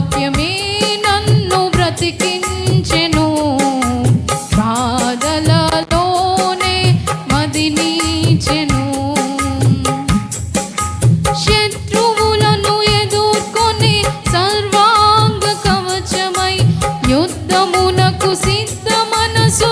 వాక్యమే నన్ను బ్రతికించెను. బాధలలోనే మదినీచెను. శత్రువులను ఎదుర్కొని సర్వాంగ కవచమై యుద్ధమునకు సిద్ధ మనసు